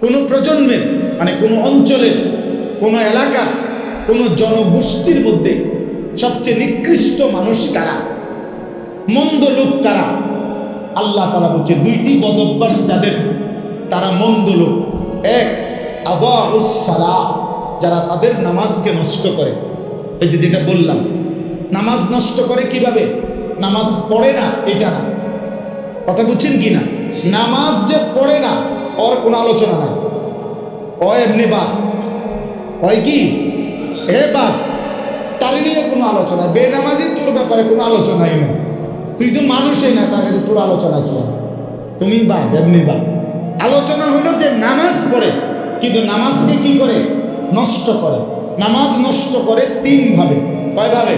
কোনো প্রজন্মের মানে কোনো অঞ্চলের, কোনো এলাকা কোনো জনগোষ্ঠীর মধ্যে সবচেয়ে নিকৃষ্ট মানুষ কারা? মন্দ লোক কারা? আল্লাহ তালা বলছে, দুইটি বদভ্যাস যাদের, তারা মন্দ লোক। এক আবা সালা যারা তাদের নামাজকে নষ্ট করে। এই যে যেটা বললাম, নামাজ নষ্ট করে কীভাবে? নামাজ পড়ে না, এটা কথা বুঝছেন কি না? নামাজ যে পড়ে না ওর কোনো আলোচনা নাই ও এমনি বাদ হয় কি হে বাদ তার নিয়ে কোনো আলোচনা বেনামাজি তোর ব্যাপারে কোনো আলোচনাই নেই তুই তো মানুষই না তার কাছে তোর আলোচনা কি তুমি বাদ এমনি বাদ আলোচনা হলো যে নামাজ পড়ে কিন্তু নামাজকে কি করে নষ্ট করে নামাজ নষ্ট করে তিনভাবে কয়ভাবে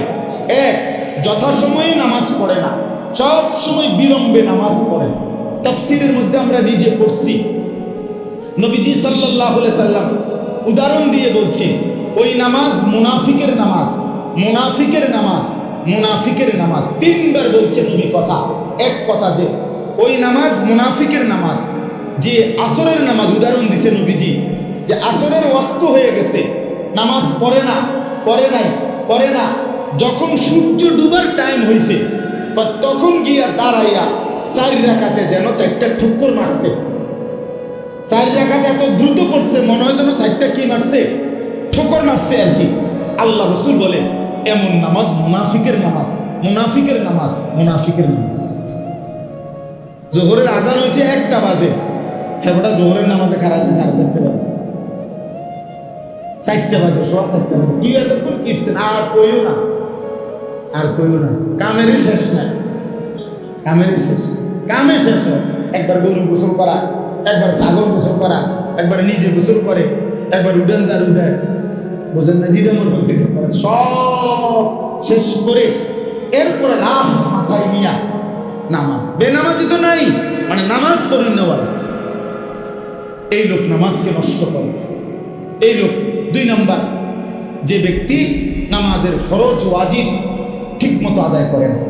এক যথাসময়ে নামাজ পড়ে না সব সময় বিলম্বে নামাজ পড়ে তাফসিরের মধ্যে আমরা নিজে পড়ছি নবীজি সাল্লাহ সাল্লাম উদাহরণ দিয়ে বলছে, ওই নামাজ মুনাফিকের নামাজ মুনাফিকের নামাজ মুনাফিকের নামাজ। তিনবার বলছে নবী কথা, এক কথা যে, ওই নামাজ মুনাফিকের নামাজ, যে আসরের নামাজ উদাহরণ দিছে নবীজি, যে আসরের ওয়াক্ত হয়ে গেছে, নামাজ পড়ে না, পড়ে নাই, পড়ে না। যখন সূর্য ডুবার টাইম হয়েছে তখন গিয়া দাঁড়াইয়া চার রাখাতে যেন চারটা ঠুক্কর মারছে। চার রাখাতে এত দ্রুত পড়ছে, মনে হয় যেন চারটা কি মারছে? ঠোকর মারছে আর কি। আল্লাহ রসুল বলে, এমন নামাজ মুনাফিকের নামাজ মুনাফিকের নামাজ মুনাফিকের নামাজ। জোহরের আজান হয়েছে একটা বাজে। হ্যাঁ ওটা জোহরের নামাজে খারাপ আছে, সাড়ে চারটে বাজে। চারটে বাজে, সোয়া চারটে বাজে। কি এতক্ষণ কিটছেন, আর কইও না। আর কইও না। কামেরই শেষ নাই। কামেরই শেষ কামে শেষ একবার গরু গোসল করা একবার ছাগল গোসল করা, একবার নিজে গোসল করে, একবার উডান জার দেয় বোঝেন না জিডা মনে হয়। সব শেষ করে এরপরে লাশ মাথায় নিয়া নামাজ। বেনামাজি তো নাই মানে নামাজ পড়ুন নেওয়ার। এই লোক নামাজকে নষ্ট করে। এই লোক দুই নাম্বার, যে ব্যক্তি নামাজের ফরজ ওয়াজিব ঠিক মতো আদায় করে না।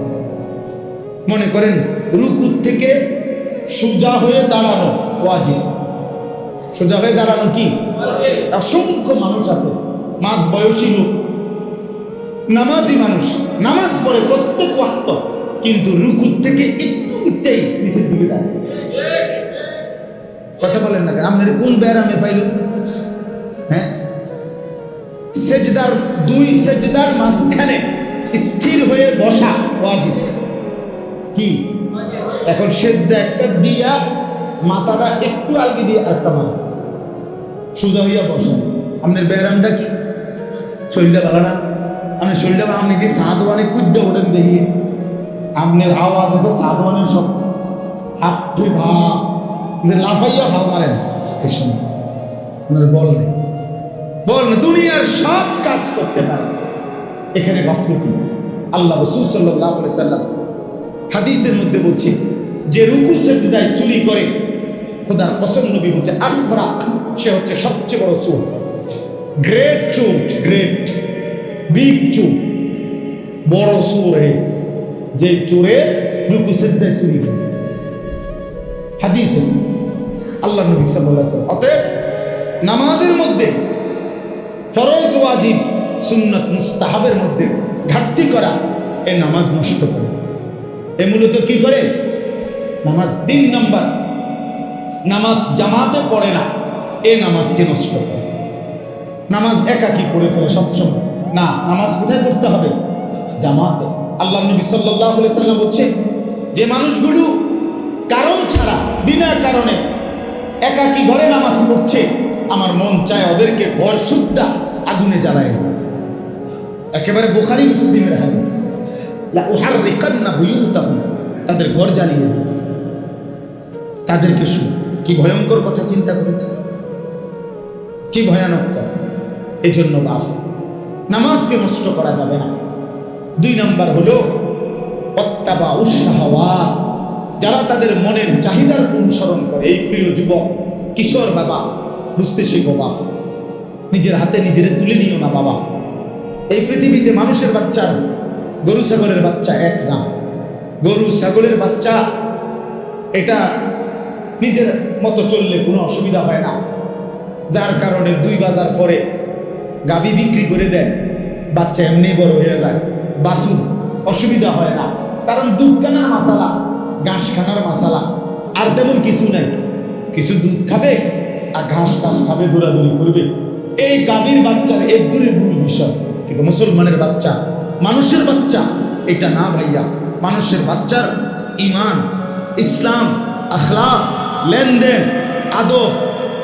মনে করেন, রুকুর থেকে সোজা হয়ে দাঁড়ানো। ওয়াজিব। সোজা হয়ে দাঁড়ানো কি? অসংখ্য মানুষ আছে, মাঝ বয়সী লোক, নামাজি মানুষ, নামাজ পড়ে প্রত্যেক ওয়াক্ত, কিন্তু রুকুর থেকে একটু একটাই নিচের দিকে দাঁড়ায় কথা বলেন না আপনার কোন ব্যারামে পাইল হ্যাঁ? সেজদার, দুই সেজদার মাঝখানে স্থির হয়ে বসা ওয়াজিব। কি? এখন সেজদা একটা দিয়া মাথাটা একটু আলগি দিয়ে আরেকটা মাথা সোজা হইয়া বসা। আপনার ব্যায়ামটা কি? শরীরটা ভালো না? আপনি শরীরটা আপনি কি সাধবানে কুদ্দে ওঠেন দেখি আপনার আওয়াজ হতো সাধবানের সব হাফে ভাব যে লাফাইয়া ভালো মারেন। এই আপনার বল নেই। বল দুনিয়ার সব কাজ করতে পারে এখানে গফলতি আল্লাহ রসুল সাল্লাহ সাল্লাম হাদিসের মধ্যে বলছে, যে রুকু সেজদায় চুরি করে খোদার কসম নবী বলছে আসরা সে হচ্ছে সবচেয়ে বড় চোর গ্রেট চোর গ্রেট বিগ চোর বড় চোর যে চোরে রুকু সেজদায় চুরি হাদিসে আল্লাহ নবী ওয়াসাল্লাম, অতএব নামাজের মধ্যে ফরজ, ওয়াজিব, সুন্নত, মুস্তাহাবের মধ্যে ঘাটতি করা, এ নামাজ নষ্ট করে। এ মূলত কি করে? নামাজ তিন নম্বর নামাজ জামাতে পড়ে না, এ নামাজকে নষ্ট করে। নামাজ একাকি করে ফেলে সবসময়। না, নামাজ কোথায় পড়তে হবে? জামাতে। আল্লাহ নবী সাল্লাহ সাল্লাম বলছে যে মানুষগুলো কারণ ছাড়া, বিনা কারণে একাকি ঘরে নামাজ পড়ছে, আমার মন চায় ওদেরকে ঘর শুদ্ধা আগুনে জ্বালায়। একেবারে বোখারি মুসলিমের হাদিস। লা উহাররিকান্না বুয়ুতাহুম, তাদের ঘর জ্বালিয়ে। তাদেরকে শু কি ভয়ঙ্কর কথা চিন্তা করে? দেখো। কি ভয়ানক কথা? এই জন্য বাফ নামাজকে নষ্ট করা যাবে না। দুই নাম্বার হলো, অত্যাবা উৎসাহওয়া। যারা তাদের মনের চাহিদার অনুসরণ করে। এই প্রিয় যুবক, কিশোর বাবা, বুঝতে শিখো বাপ নিজের হাতে নিজের তুলে নিও না বাবা। এই পৃথিবীতে মানুষের বাচ্চার গরু, ছাগলের বাচ্চা এক না। গরু, ছাগলের বাচ্চা, এটা নিজের মতো চললে কোনো অসুবিধা হয় না। যার কারণে দুই বাজার পরে গাবি বিক্রি করে দেয় বাচ্চা এমনি বড় হয়ে যায়। বাসু অসুবিধা হয় না। কারণ দুধ খানার মশালা ঘাস খানার মশালা, আর তেমন কিছু নাই। কিছু দুধ খাবে আর ঘাস টাস খাবে, দৌড়াদৌড়ি করবে। এই গাভীর বাচ্চার এর দূরে মূল বিষয়। কিন্তু মুসলমানের বাচ্চা, মানুষের বাচ্চা, এটা না ভাইয়া। মানুষের বাচ্চার ইমান, ইসলাম, আখলাক লেনদেন, আদব,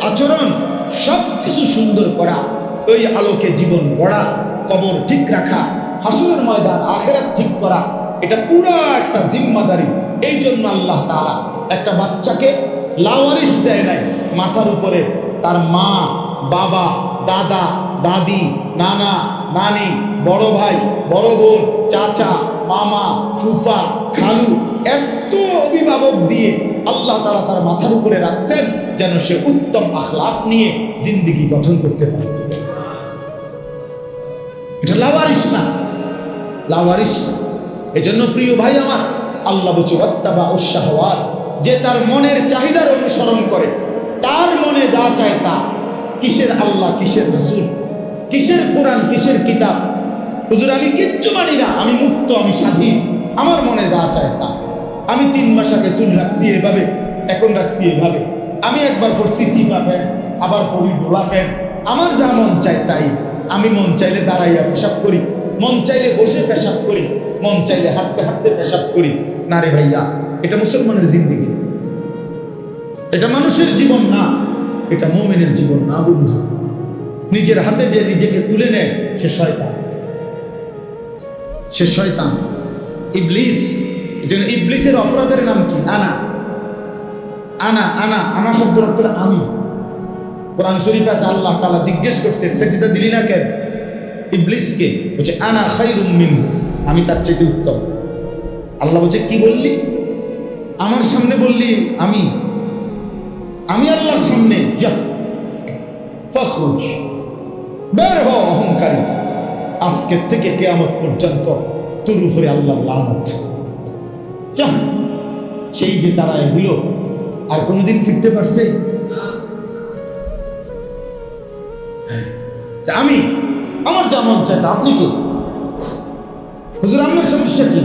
আচরণ সব কিছু সুন্দর করা, ওই আলোকে জীবন গড়া, কবর ঠিক রাখা, হাসুরের ময়দান আখেরাত ঠিক করা, এটা পুরো একটা জিম্মাদারি। এই জন্য আল্লাহ তাআলা একটা বাচ্চাকে লাওয়ারিস দেয় নাই, মাথার উপরে তার মা, বাবা, দাদা, দাদি, নানা, নানি, বড় ভাই, বড় বোন, চাচা, মামা, ফুফা, খালু এত অভিভাবক দিয়ে আল্লাহ তারা তার মাথার উপরে রাখছেন যেন সে উত্তম আখলাক নিয়ে জিন্দিগি গঠন করতে পারে। এটা লাওয়ারিস না। লাওয়ারিস না। এজন্য প্রিয় ভাই আমার, আল্লাহ বলছে, ওয়াত্তাবা উৎসাহওয়াত যে তার মনের চাহিদার অনুসরণ করে, তার মনে যা চায় তা। কিসের আল্লাহ, কিসের রসুল? কিসের কোরআন, কিসের কিতাব? হুজুর, আমি কিচ্ছু মানি না, আমি মুক্ত, আমি স্বাধীন। আমার মনে যা চায় তা। আমি তিন মাস আগে চুল রাখছি এভাবে, এখন রাখছি এভাবে। আমি একবার পড়ছি সিপা ফ্যান, আবার পড়ি ডোলা ফ্যান। আমার যা মন চায় তাই। আমি মন চাইলে দাঁড়াইয়া পেশাব করি। মন চাইলে বসে পেশাব করি। মন চাইলে হাঁটতে হাঁটতে পেশাব করি। না রে ভাইয়া, এটা মুসলমানের জিন্দিগি। এটা মানুষের জীবন না, এটা মোমেনের জীবন না, বন্ধু। নিজের হাতে যে নিজেকে তুলে নেয়, সে শয়তান। সে শয়তান। ইবলিস যেন ইবলিসের অপরাধের নাম কি? আনা। আনা আনা আনা শব্দের অর্থ আমি। কোরআন শরীফ আছে, আল্লাহ তালা জিজ্ঞেস করছে, সেজদা দিলি না কেন? ইবলিসকে বলছে, আনা খাইরুম মিন আমি তার চাইতে উত্তম। আল্লাহ বলছে, কি বললি? আমার সামনে বললি, আমি। আমি আল্লাহর সামনে? যা। ফখরুজ। বের হ, অহংকারী। আজকের থেকে কেয়ামত পর্যন্ত তোর উপরে আল্লাহর লানত। যা সেই যে দাঁড়ায় দিল আর কোনোদিন ফিরতে পারছে? তা আমি, আমার যা মন চায় তা আপনি কে হুজুর, আপনার সমস্যা কি?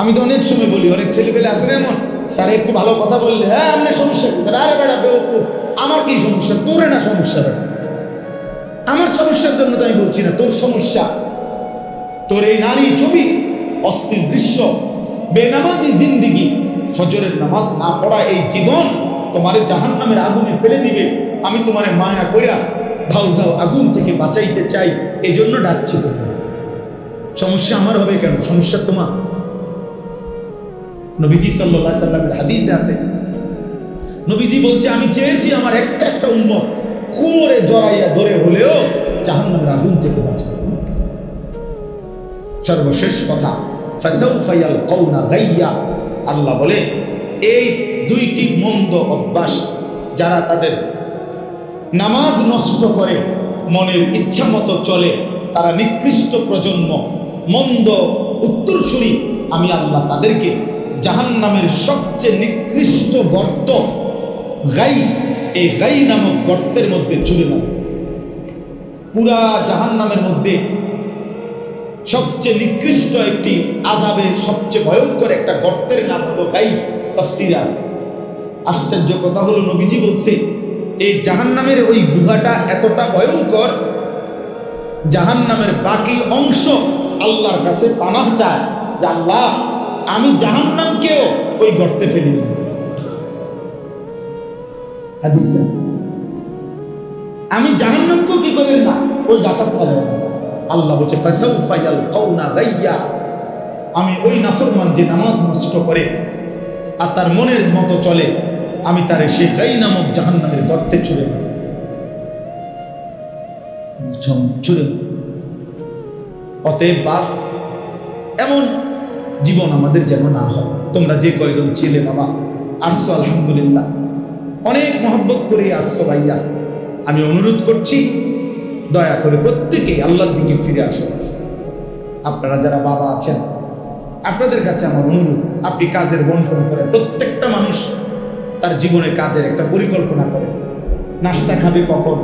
আমি তো অনেক সময় বলি, অনেক ছেলেপেলে আছে না এমন? তারা একটু ভালো কথা বললে হ্যাঁ আপনার সমস্যা কি? তারা, আরে বেড়া, বেউকুফ, আমার কি সমস্যা? তোরে না সমস্যা আমার সমস্যার জন্য তো আমি বলছি না, তোর সমস্যা। তোর এই নারী ছবি, অস্থির দৃশ্য বেনামাজি জিন্দিগি, ফজরের নামাজ না পড়া এই জীবন তোমারে জাহান নামের আগুনে ফেলে দিবে। আমি তোমারে মায়া কইরা ধাউ ধাউ আগুন থেকে বাঁচাইতে চাই এই জন্য ডাকছি তোমার সমস্যা আমার হবে কেন? সমস্যা তোমার। নবীজি সাল্লাহ সাল্লামের হাদিসে আছে। নবীজি বলছে, আমি চেয়েছি আমার একটা একটা উম্মত কুমোরে জড়াইয়া ধরে হলেও জাহান্নামের আগুন থেকে বাঁচাতে সর্বশেষ কথা আল্লাহ বলে, এই দুইটি মন্দ অভ্যাস যারা তাদের নামাজ নষ্ট করে, মনের ইচ্ছা মতো চলে, তারা নিকৃষ্ট প্রজন্ম, মন্দ উত্তরসূরি, আমি আল্লাহ তাদেরকে জাহান্নামের সবচেয়ে নিকৃষ্ট গর্ত গাই, এই গাই নামক গর্তের মধ্যে ছুড়ে নেব পুরা জাহান্নামের মধ্যে সবচেয়ে নিকৃষ্ট একটি আজাবের সবচেয়ে ভয়ঙ্কর একটা গর্তের নাম হলো গাই, তফসির আছে আশ্চর্য কথা হলো, নবীজি বলছে, এই জাহান্নামের ওই গুহাটা এতটা ভয়ঙ্কর, জাহান্নামের বাকি অংশ আল্লাহর কাছে পানাহ চায় যে, আল্লাহ, আমি জাহান্নামকেও ওই গর্তে ফেলি। আমি জাহান্নামকেও কি করেন না, ওই গাতার ফেলে দেব। আল্লাহ বলছে আমি ওই নাফরমান যে নামাজ নষ্ট করে আর তার মনের মতো চলে, আমি তারে সে গাই নামক জাহান্নামের গর্তে ছুড়ে ছুড়ে অতএব বাপ, এমন জীবন আমাদের যেন না হয়। তোমরা যে কয়জন ছিলে বাবা, আসছো আলহামদুলিল্লাহ। অনেক মহব্বত করে আসছো ভাইয়া। আমি অনুরোধ করছি দয়া করে প্রত্যেকেই আল্লাহর দিকে ফিরে আসো আপনারা যারা বাবা আছেন, আপনাদের কাছে আমার অনুরোধ, আপনি কাজের বন্টন করেন। প্রত্যেকটা মানুষ তার জীবনের কাজের একটা পরিকল্পনা করেন নাস্তা খাবে কখন?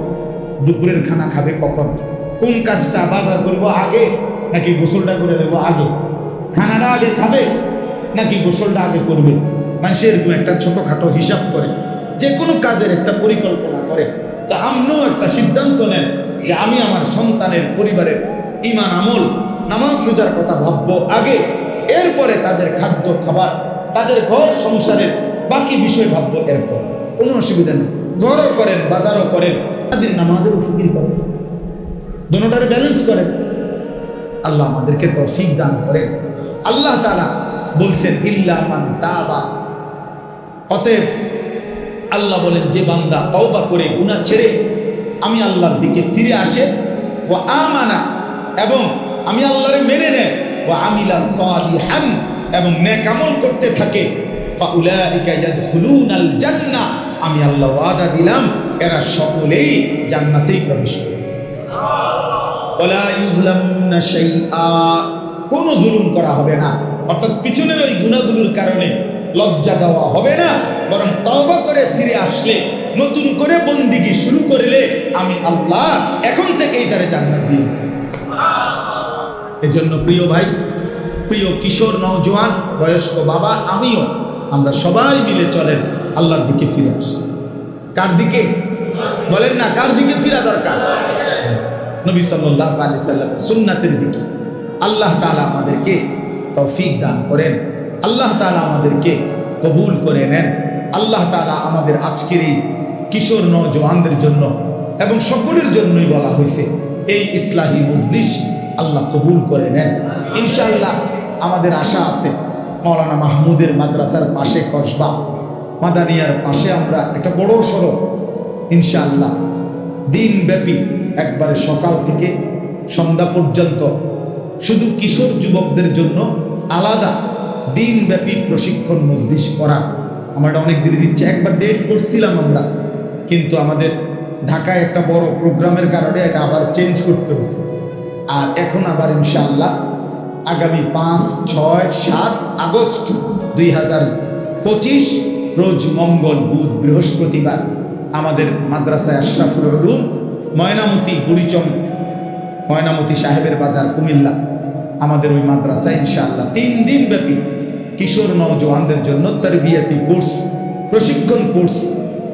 দুপুরের খানা খাবে কখন? কোন কাজটা বাজার করব আগে, নাকি গোসলটা করে দেবো আগে? খানাটা আগে খাবে, নাকি গোসলটা আগে করবে? মানুষ এরকম একটা ছোটোখাটো হিসাব করে। যে কোনো কাজের একটা পরিকল্পনা করে। তা আপনিও একটা সিদ্ধান্ত নেন যে আমি আমার সন্তানের পরিবারের ইমান আমল, নামাজ রোজার কথা ভাববো আগে, এরপরে তাদের খাদ্য, খাবার, তাদের ঘর সংসারের বাকি বিষয় ভাববো এরপর। কোনো অসুবিধা নেই। ঘরও করেন, বাজারও করেন তাদের নামাজের ফিকির করেন। দোনোটারে ব্যালেন্স করেন। আল্লাহ আমাদেরকে তৌফিক দান করেন। আল্লাহ তালা বলছেন, ইল্লা মান তাবা। অতএব আল্লাহ বলেন, যে বান্দা তওবা করে, গুনাহ ছেড়ে আমি আল্লাহর দিকে ফিরে আসে ও আমানা, এবং আমি আল্লাহরে মেনে নেয় ও আমিলা সালিহান, এবং নেক আমল করতে থাকে। আমি আল্লাহ ওয়াদা দিলাম, এরা সকলেই জান্নাতেই প্রবেশ করবে কোনো জুলুম করা হবে না। অর্থাৎ পিছনের ওই গুণাগুলোর কারণে লজ্জা দেওয়া হবে না, বরং তওবা করে ফিরে আসলে নতুন করে বন্দিগি শুরু করলে আমি আল্লাহ এখন থেকেই তারে জান্নাত দিই। এজন্য প্রিয় ভাই, প্রিয় কিশোর, নওজোয়ান, বয়স্ক বাবা, আমিও আমরা সবাই মিলে চলেন আল্লাহর দিকে ফিরে আসি। কার দিকে? বলেন না, কার দিকে ফিরা দরকার? নবী সাল্লাহ আলি সাল্লাম সুন্নাতের দিকে। আল্লাহ তালা আমাদেরকে তৌফিক দান করেন। আল্লাহ তালা আমাদেরকে কবুল করে নেন। আল্লাহ তালা আমাদের আজকের এই কিশোর নজওয়ানদের জন্য এবং সকলের জন্যই বলা হয়েছে, এই ইসলাহী মজলিস আল্লাহ কবুল করে নেন। ইনশাল্লাহ আমাদের আশা আছে মৌলানা মাহমুদের মাদ্রাসার পাশে কসবা, মাদানিয়ার পাশে আমরা একটা বড় সড়ক, ইনশাআল্লাহ দিনব্যাপী একবারে সকাল থেকে সন্ধ্যা পর্যন্ত শুধু কিশোর যুবকদের জন্য আলাদা দিনব্যাপী প্রশিক্ষণ মজলিস করা। আমার অনেক দিনের ইচ্ছে, একবার ডেট করছিলাম আমরা। কিন্তু আমাদের ঢাকায় একটা বড় প্রোগ্রামের কারণে এটা আবার চেঞ্জ করতে হয়েছে। আর এখন আবার ইনশাআল্লাহ আগামী পাঁচ, ছয়, সাত আগস্ট দুই হাজার পঁচিশ, রোজ মঙ্গল, বুধ, বৃহস্পতিবার আমাদের মাদ্রাসায় আশরাফুল উলুম, ময়নামতি, বুড়িচং, ময়নামতি সাহেবের বাজার, কুমিল্লা আমাদের ওই মাদ্রাসা ইনশাআল্লাহ তিন দিন ব্যাপী কিশোর নওজওয়ানদের জন্য তার বিয়াতি কোর্স, প্রশিক্ষণ কোর্স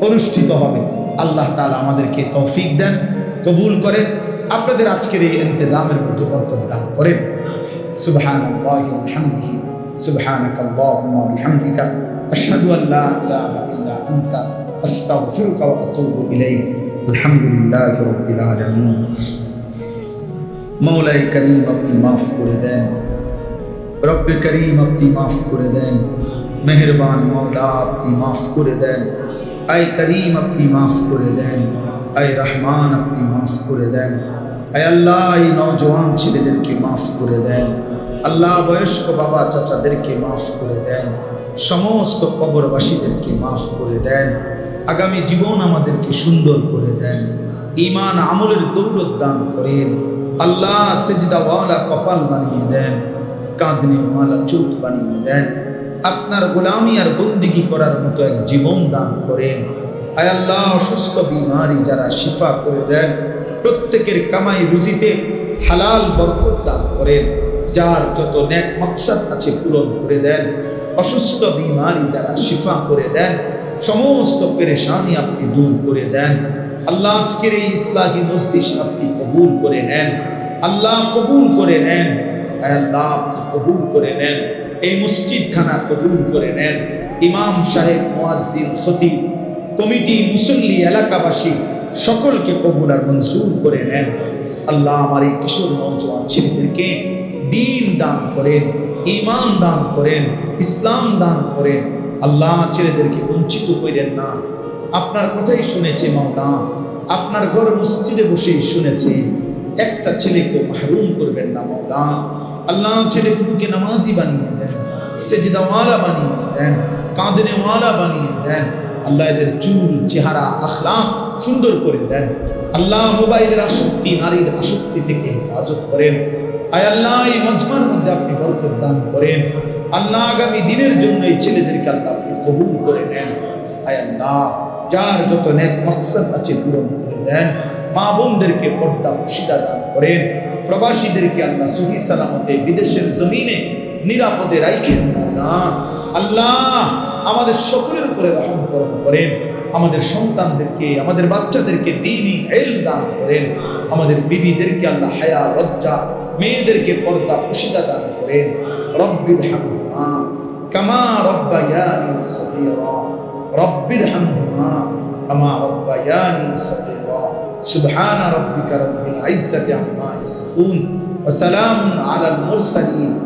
অনুষ্ঠিত হবে। আল্লাহ তাআলা আমাদেরকে তৌফিক দেন, কবুল করেন। আপনাদের আজকের এই ইন্তজামের মধ্যে বরকত দান করেন। সুবহান আল্লাহি সুবহানাকা আল্লাহুম্মা বিহামদিকা, আশহাদু আল লা ইলাহা ইল্লা আনতা, আস্তাগফিরুকা ওয়া আতুবু ইলাইক। আলহামদুলিল্লাহি রাব্বিল আলামিন। মৌলাই করিম আপনি মাফ করে দেন। রব্বে করিম আপনি মাফ করে দেন। মেহরবান মৌলা মাফ করে দেন। আয় করিম আপনি মাফ করে দেন, আয় রহমান আপনি মাফ করে দেন, আয় আল্লাহ এই নওজোয়ান ছেলেদেরকে মাফ করে দেন, আল্লাহ বয়স্ক বাবা চাচাদেরকে মাফ করে দেন, সমস্ত কবরবাসীদেরকে মাফ করে দেন, আগামী জীবন আমাদেরকে সুন্দর করে দেন ইমান আমলের দৌলত দান করেন, আল্লাহ সেজদাওয়ালা কপাল বানিয়ে দেন কাঁদনেওয়ালা চোখ বানিয়ে দেন। আপনার গোলামি আর বন্দিগি করার মতো এক জীবন দান করেন। আয় আল্লাহ, অসুস্থ বিমারি যারা শিফা করে দেন, প্রত্যেকের কামাই রুজিতে হালাল বরকত দান করেন, যার যত ন্যাক মকসাদ আছে পূরণ করে দেন। অসুস্থ বিমারি যারা শিফা করে দেন, সমস্ত পেরেশানি আপনি দূর করে দেন। আল্লাহ আজকের এই ইসলাহী মস্তিস আপনি কবুল করে নেন। আল্লাহ কবুল করে নেন। আয় আল্লাহ, আপনি কবুল করে নেন। এই মসজিদখানা কবুল করে নেন। ইমাম সাহেব, মোয়াজ্জিন, খতিব, কমিটি, মুসল্লি, এলাকাবাসী সকলকে কবুল আর মনসুর করে নেন। আল্লাহ আমার এই কিশোর নৌজওয়ান ছেলেদেরকে দিন দান করেন ইমান দান করেন, ইসলাম দান করেন। আল্লাহ ছেলেদেরকে বঞ্চিত করেন না। আপনার কথাই শুনেছে মাওলা আপনার ঘর মসজিদে বসেই শুনেছে। একটা ছেলেকে মাহরুম করবেন না মাওলা আল্লাহ ছেলেগুলোকে নামাজি বানিয়ে সেজিদাওয়ালা বানিয়ে দেন কাঁদনেওয়ালা বানিয়ে দেন, আল্লাহ এদের চুল, চেহারা আখলা সুন্দর করে দেন। আল্লাহ মোবাইলের আসক্তি, নারীর আসক্তি থেকে হেফাজত করেন। আয় আল্লাহ, এই মজমার মধ্যে আপনি বরকত দান করেন। আল্লাহ আগামী দিনের জন্য এই ছেলেদেরকে আল্লাহ আপনি কবুল করে নেন। আয় আল্লাহ, যার যত নেক মকসদ আছে পূরণ করে দেন। মা বোনদেরকে পর্দা খুশিদা দান করেন। প্রবাসীদেরকে আল্লাহ সহি সালামতে বিদেশের জমিনে নিরাপদে রাইখেন না। আল্লাহ আমাদের সকলের উপরে রহম করম করেন। আমাদের সন্তানদেরকে, আমাদের বাচ্চাদেরকে দিনই হেল দান করেন। আমাদের বিবিদেরকে আল্লাহ হায়া, লজ্জা, মেয়েদেরকে পর্দা, খুশিদা দান করেন। রব্বির হামা কামা রব্বায়ানি সগীরা। রব্বির হামা কামা রব্বায়ানি সগীরা। সুবহান রব্বিকা রব্বিল ইজ্জাতি আম্মা ইয়াসিফুন। ওয়া সালামুন আলাল মুরসালিন।